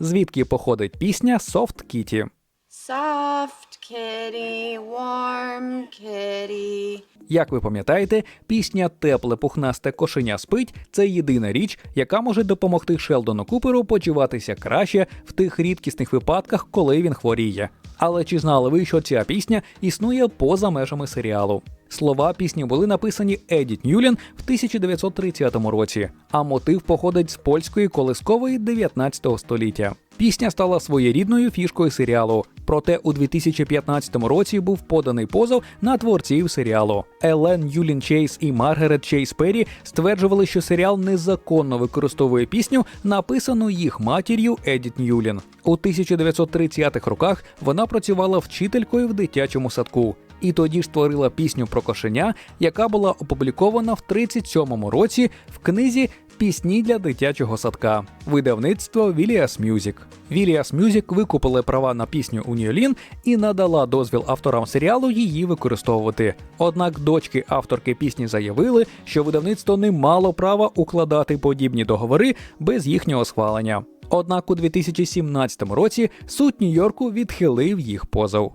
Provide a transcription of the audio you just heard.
звідки походить пісня Soft Kitty. Soft kitty, warm kitty. Як ви пам'ятаєте, пісня Тепле пухнасте кошеня спить це єдина річ, яка може допомогти Шелдону Куперу почуватися краще в тих рідкісних випадках, коли він хворіє. Але чи знали ви, що ця пісня існує поза межами серіалу? Слова пісні були написані Едіт Нюлін в 1930 році, а мотив походить з польської колискової 19 століття. Пісня стала своєрідною фішкою серіалу. Проте у 2015 році був поданий позов на творців серіалу. Елен Юлін Чейз і Маргарет Чейз Перрі стверджували, що серіал незаконно використовує пісню, написану їх матір'ю Едіт Ньюлін. У 1930-х роках вона працювала вчителькою в дитячому садку. І тоді ж створила пісню про кошеня, яка була опублікована в 37-му році в книзі Пісні для дитячого садка. Видавництво Віліас Мюзік. Віліас Мюзік викупили права на пісню у Ньюлін і надала дозвіл авторам серіалу її використовувати. Однак дочки авторки пісні заявили, що видавництво не мало права укладати подібні договори без їхнього схвалення. Однак у 2017 році суд Нью-Йорку відхилив їх позов.